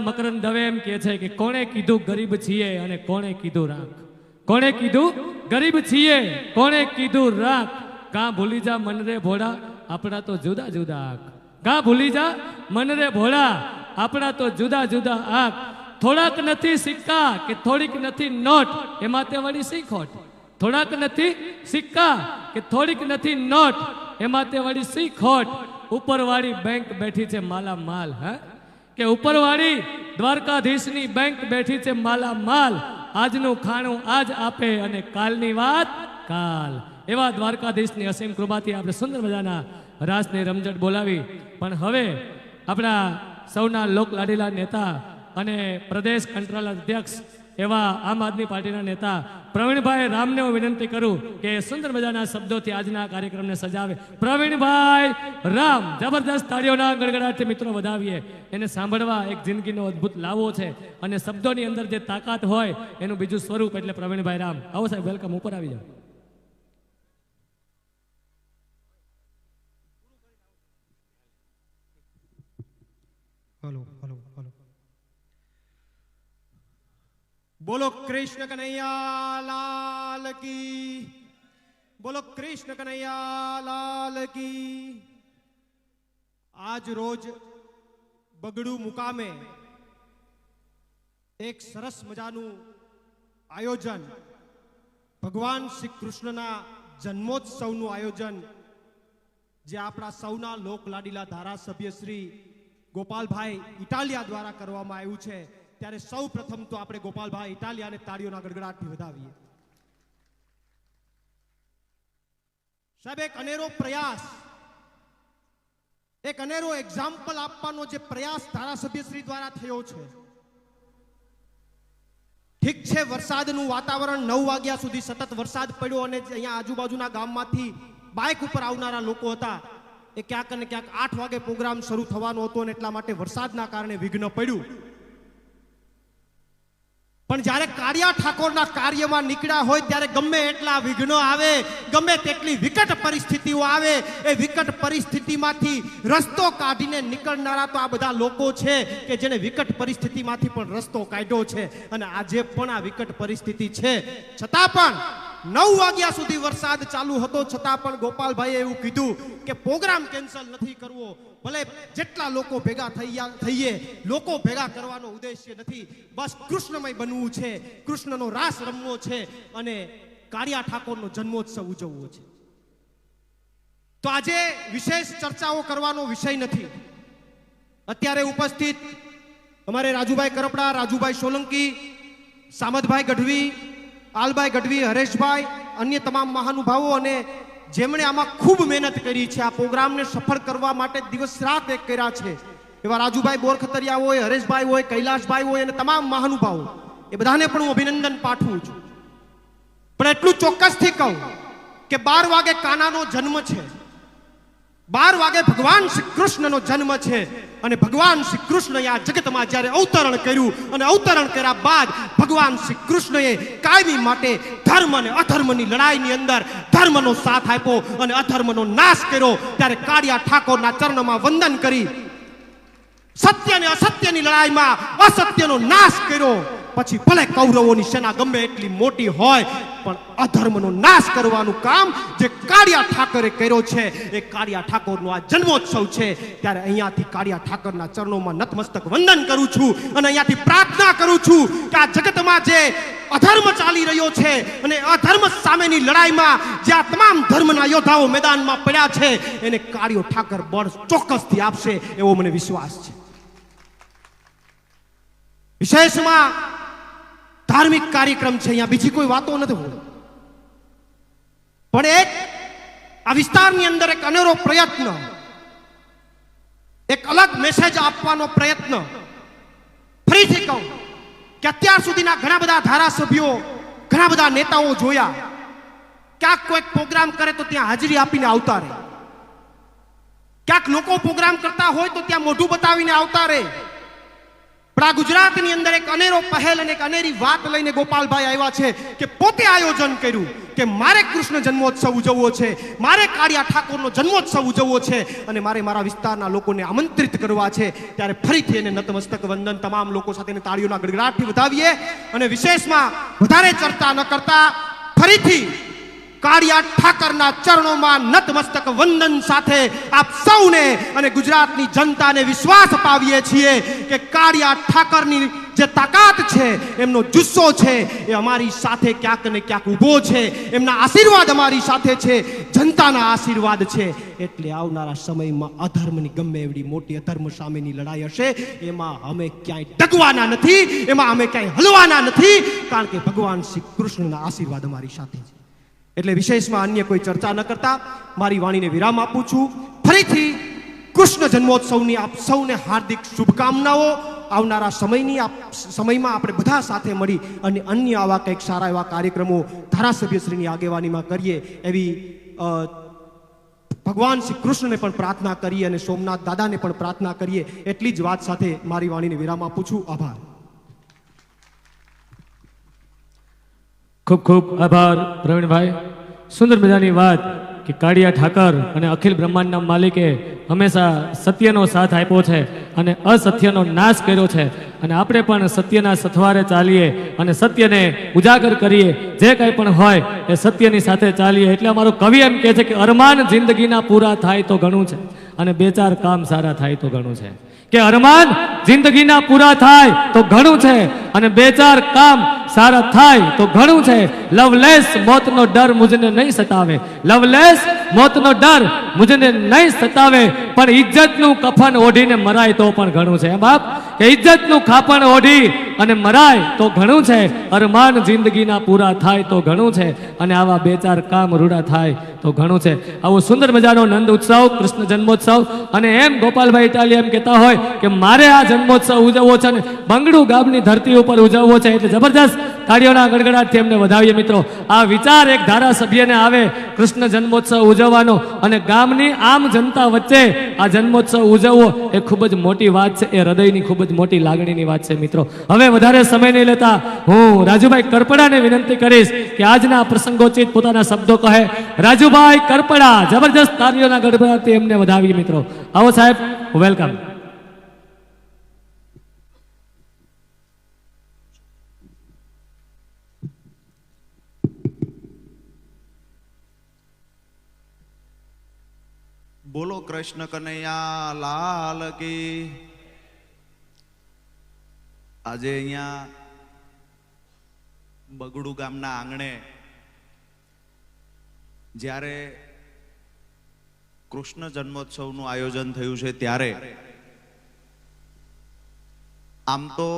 મકરંદ દવે એમ કહે છે કે કોણે કીધું ગરીબ છીએ અને કોણે કીધું રાખ? કોણે કીધું ગરીબ છીએ, કોણે કીધું રાખ? કાં ભૂલી જા મન રે ભોળા, આપણા તો જુદા જુદા આંખ. કાં ભૂલી જા મન રે ભોળા, આપણા તો જુદા જુદા આંખ. થોડાક નથી સિક્કા કે થોડીક નથી નોટ એમાં તે વળી શીખોટ. થોડાક નથી સિક્કા કે થોડીક નથી નોટ એમાં તે વળી શીખોટ. ઉપરવાળી બેંક બેઠી છે માલા માલ હે? કે ઉપરવાળી દ્વારકાધીશની બેંક બેઠી છે માલા માલ આજનું ખાણું આજ આપે અને કાલની વાત કાલ. એવા દ્વારકાધીશની અસીમ કૃપાથી આપણે સુંદર મજાના રાસની રમઝટ બોલાવી. પણ હવે આપણા સૌના લોકલાડીલા નેતા અને પ્રદેશ કંટ્રોલ અધ્યક્ષ એવા આમ આદમી પાર્ટીના નેતા પ્રવીણભાઈ રામને હું વિનંતી કરું કે સુંદર મજાના શબ્દોથી આજના કાર્યક્રમને સજાવે. પ્રવીણભાઈ રામ, જબરદસ્ત તાળીઓના ગડગડાટથી મિત્રો વધાવીએ. એને સાંભળવા એક જિંદગીનો અદ્ભુત લાવો છે અને શબ્દોની અંદર જે તાકાત હોય એનું બીજું સ્વરૂપ એટલે પ્રવીણભાઈ રામ. આવો સાહેબ વેલકમ ઉપર આવી જાઓ. હલો. બોલો કૃષ્ણ કનૈયા લાલ કી. બોલો કૃષ્ણ કનૈયા લાલ કી. આજ રોજ બગડું મુકામે એક સરસ મજાનું આયોજન ભગવાન શ્રી કૃષ્ણના જન્મોત્સવનું આયોજન જે આપણા સૌના લોકલાડીલા ધારાસભ્ય શ્રી ગોપાલભાઈ ઇટાલિયા દ્વારા કરવામાં આવ્યું છે. ત્યારે સૌ પ્રથમ તો આપણે ગોપાલભાઈ ઇટાલિયાને તાળીઓના ગડગડાટથી વધાવીએ. સાહેબ, એક અનેરો પ્રયાસ, એક અનેરો એક્ઝામ્પલ આપવાનો જે પ્રયાસ ધારાસભ્યશ્રી દ્વારા થયો છે. ઠીક છે, વરસાદનું વાતાવરણ નવ વાગ્યા સુધી સતત વરસાદ પડ્યો અને અહીંયા આજુબાજુના ગામમાંથી બાઇક ઉપર આવનારા લોકો હતા, એ ક્યાંક ને ક્યાંક આઠ વાગે પ્રોગ્રામ શરૂ થવાનો હતો અને એટલા માટે વરસાદના કારણે વિઘ્ન પડ્યું. પણ જ્યારે કાળિયા ઠાકોરના કાર્યમાં નીકળ્યા હોય ત્યારે ગમે એટલા વિઘ્નો આવે, ગમે તેટલી વિકટ પરિસ્થિતિઓ આવે, એ વિકટ પરિસ્થિતિમાંથી રસ્તો કાઢીને નીકળનારા તો આ બધા લોકો છે કે જેને વિકટ પરિસ્થિતિમાંથી પણ રસ્તો કાઢ્યો છે. અને આજે પણ આ વિકટ પરિસ્થિતિ છે. છતાં પણ નવ વાગ્યા સુધી વરસાદ ચાલુ હતો. છતાં પણ ગોપાલભાઈએ એવું કીધું કે પ્રોગ્રામ કેન્સલ નથી કરવો. ભલે જેટલા લોકો ભેગા થઈએ, લોકો ભેગા કરવાનો ઉદ્દેશ્ય નથી. બસ કૃષ્ણમય બનવું છે. કૃષ્ણનો રાસ રમવો છે અને કાળિયા ઠાકોરનો જન્મોત્સવ ઉજવવો છે. તો આજે વિશેષ ચર્ચાઓ કરવાનો વિષય નથી. અત્યારે ઉપસ્થિત અમારે રાજુભાઈ કરપડા, રાજુભાઈ સોલંકી, સામતભાઈ ગઢવી આલભાઈ ગઢવી, હરેશભાઈ, અન્ય તમામ મહાનુભાવો અને જેમણે આમાં ખૂબ મહેનત કરી છે, આ પ્રોગ્રામને સફળ કરવા માટે દિવસ રાત એક કર્યા છે. એવા રાજુભાઈ બોરખતરિયા હોય, હરેશભાઈ હોય, કૈલાશભાઈ હોય અને તમામ મહાનુભાવો, એ બધાને પણ હું અભિનંદન પાઠવું છું. પણ એટલું ચોક્કસથી કહું કે બાર વાગે કાનાનો જન્મ છે. બાર વાગે ભગવાન શ્રી કૃષ્ણનો જન્મ છે. અને ભગવાન શ્રી કૃષ્ણએ આ જગતમાં જ્યારે અવતરણ કર્યું અને અવતરણ કર્યા બાદ ભગવાન શ્રી કૃષ્ણએ કાયમી માટે ધર્મ અને અધર્મની લડાઈની અંદર ધર્મનો સાથ આપ્યો અને અધર્મનો નાશ કર્યો. ત્યારે કાળિયા ઠાકોરના ચરણમાં વંદન કરી. સત્ય અને અસત્યની લડાઈમાં અસત્યનો નાશ કર્યો. પછી ભલે કૌરવોની સેના ગમે એટલી મોટી હોય, પણ અધર્મનો નાશ કરવાનું કામ જે કાળિયા ઠાકરે કર્યો છે, એ કાળિયા ઠાકોરનો આ જન્મોત્સવ છે. ત્યારે અહીંયાથી કાળિયા ઠાકરના ચરણોમાં નતમસ્તક વંદન કરું છું અને અહીંયાથી પ્રાર્થના કરું છું કે આ જગતમાં જે અધર્મ ચાલી રહ્યો છે અને અધર્મ સામેની લડાઈમાં જે આ તમામ ધર્મના યોદ્ધાઓ મેદાનમાં પડ્યા છે, એને કાળિયો ઠાકર બળ ચોક્કસથી આપશે એવો મને વિશ્વાસ છે. વિશેષમાં ધાર્મિક કાર્યક્રમ છે, અહીંયા બીજી કોઈ વાતો નથી પણ એક આ વિસ્તારની અંદર એક અનેરો પ્રયત્ન, એક અલગ મેસેજ આપવાનો પ્રયત્ન. ફરીથી કહું કે અત્યાર સુધીના ઘણા બધા ધારાસભ્યો, ઘણા બધા નેતાઓ જોયા. ક્યાંક કોઈક પ્રોગ્રામ કરે તો ત્યાં હાજરી આપીને આવતા રહે. ક્યાંક લોકો પ્રોગ્રામ કરતા હોય તો ત્યાં મોઢું બતાવીને આવતા રહે. પણ આ ગુજરાતની અંદર એક અનેરો પહેલ અને એક અનેરી વાત લઈને ગોપાલભાઈ આવ્યા છે કે પોતે આયોજન કર્યું કે મારે કૃષ્ણ જન્મોત્સવ ઉજવવો છે, મારે કાળિયા ઠાકોરનો જન્મોત્સવ ઉજવવો છે અને મારે મારા વિસ્તારના લોકોને આમંત્રિત કરવા છે. ત્યારે ફરીથી એને નતમસ્તક વંદન તમામ લોકો સાથે તાળીઓના ગડગડાટથી વધાવીએ અને વિશેષમાં વધારે ચર્ચા ન કરતા ફરીથી કાળિયા ઠાકરના ચરણોમાં નતમસ્તક વંદન સાથે આપ સૌને અને ગુજરાતની જનતાને વિશ્વાસ અપાવીએ છીએ કે કાળિયા ઠાકરની જે તાકાત છે, એમનો જુસ્સો છે, એ અમારી સાથે ક્યાંક ને ક્યાંક ઊભો છે, એમના આશીર્વાદ અમારી સાથે છે, જનતાના આશીર્વાદ છે. એટલે આવનારા સમયમાં અધર્મની ગમે એવડી મોટી અધર્મ સામેની લડાઈ હશે, એમાં અમે ક્યાંય ડગવાના નથી, એમાં અમે ક્યાંય હલવાના નથી, કારણ કે ભગવાન શ્રી કૃષ્ણના આશીર્વાદ અમારી સાથે છે. એટલે વિશેષમાં અન્ય કોઈ ચર્ચા ન કરતા, મારી વાણીને વિરામ આપું છું. ફરીથી કૃષ્ણ જન્મોત્સવની આપ સૌને હાર્દિક શુભકામનાઓ. આવનારા સમયની આપ સમયમાં આપણે બધા સાથે મળી અને અન્ય આવા કંઈક સારા એવા કાર્યક્રમો ધારાસભ્યશ્રીની આગેવાનીમાં કરીએ એવી ભગવાન શ્રી કૃષ્ણને પણ પ્રાર્થના કરીએ અને સોમનાથ દાદાને પણ પ્રાર્થના કરીએ. એટલી જ વાત સાથે મારી વાણીને વિરામ આપું છું. આભાર. ખૂબ ખૂબ આભાર, પ્રવીણભાઈ. સુંદર મજાની વાત કે કાળિયા ઠાકર અને અખિલ બ્રહ્માંડના માલિકે હંમેશા સત્યનો સાથ આપ્યો છે અને અસત્યનો નાશ કર્યો છે. અને આપણે પણ સત્યના સથવારે ચાલીએ અને સત્યને ઉજાગર કરીએ. જે કંઈ પણ હોય એ સત્યની સાથે ચાલીએ. એટલે અમારો કવિ એમ કહે છે કે અરમાન જિંદગીના પૂરા થાય તો ઘણું છે અને બે ચાર કામ સારા થાય તો ઘણું છે. કે અરમાન જિંદગીના પૂરા થાય તો ઘણું છે અને બે ચાર કામ સારા થાય તો ઘણું છે. લવલેસ મોતનો ડર મુજને નહીં સતાવે. લવલેસ મોતનો ડર મુજને નહીં સતાવે. પણ ઇજ્જતનું કફન ઓઢીને મરાય તો પણ ઘણું છે. એમ બાપ? કે ઇજ્જતનું ખાપણ ઓઢી અને મરાય તો ઘણું છે. અરમાન જિંદગીના પૂરા થાય તો ઘણું છે. અને આવા બે ચાર કામ રૂડા થાય તો ઘણું છે. આવો સુંદર મજાનો નંદ ઉત્સવ, કૃષ્ણ જન્મોત્સવ. અને એમ ગોપાલભાઈ ઇટાલી એમ કહેતા હોય કે મારે આ જન્મોત્સવ ઉજવવો છે અને બંગડું ગામની ધરતી ઉપર ઉજવવો છે. એટલે જબરજસ્ત તાળીઓના ગડગડાટથી એમને વધાવીએ મિત્રો. આ વિચાર એક ધારાસભ્યને આવે, કૃષ્ણ જન્મોત્સવ ઉજવવાનો અને ગામની આમ જનતા વચ્ચે આ જન્મોત્સવ ઉજવવો એ ખૂબ જ મોટી વાત છે, એ હૃદયની ખૂબ જ મોટી લાગણીની વાત છે મિત્રો. હવે વધારે સમય નહીં લેતા હું રાજુભાઈ કરપડાને વિનંતી કરીશ કે આજના પ્રસંગોચિત પોતાના શબ્દો કહે. રાજુભાઈ કરપડા, જબરજસ્ત તાળીઓના ગડગડાટથી એમને વધાવીએ મિત્રો. આવો સાહેબ વેલકમ બોલો કૃષ્ણ કનૈયા લાલ કી. આજે અહીંયા બગડુ ગામના આંગણે જ્યારે કૃષ્ણ જન્મોત્સવનું આયોજન થયું છે ત્યારે આમ તો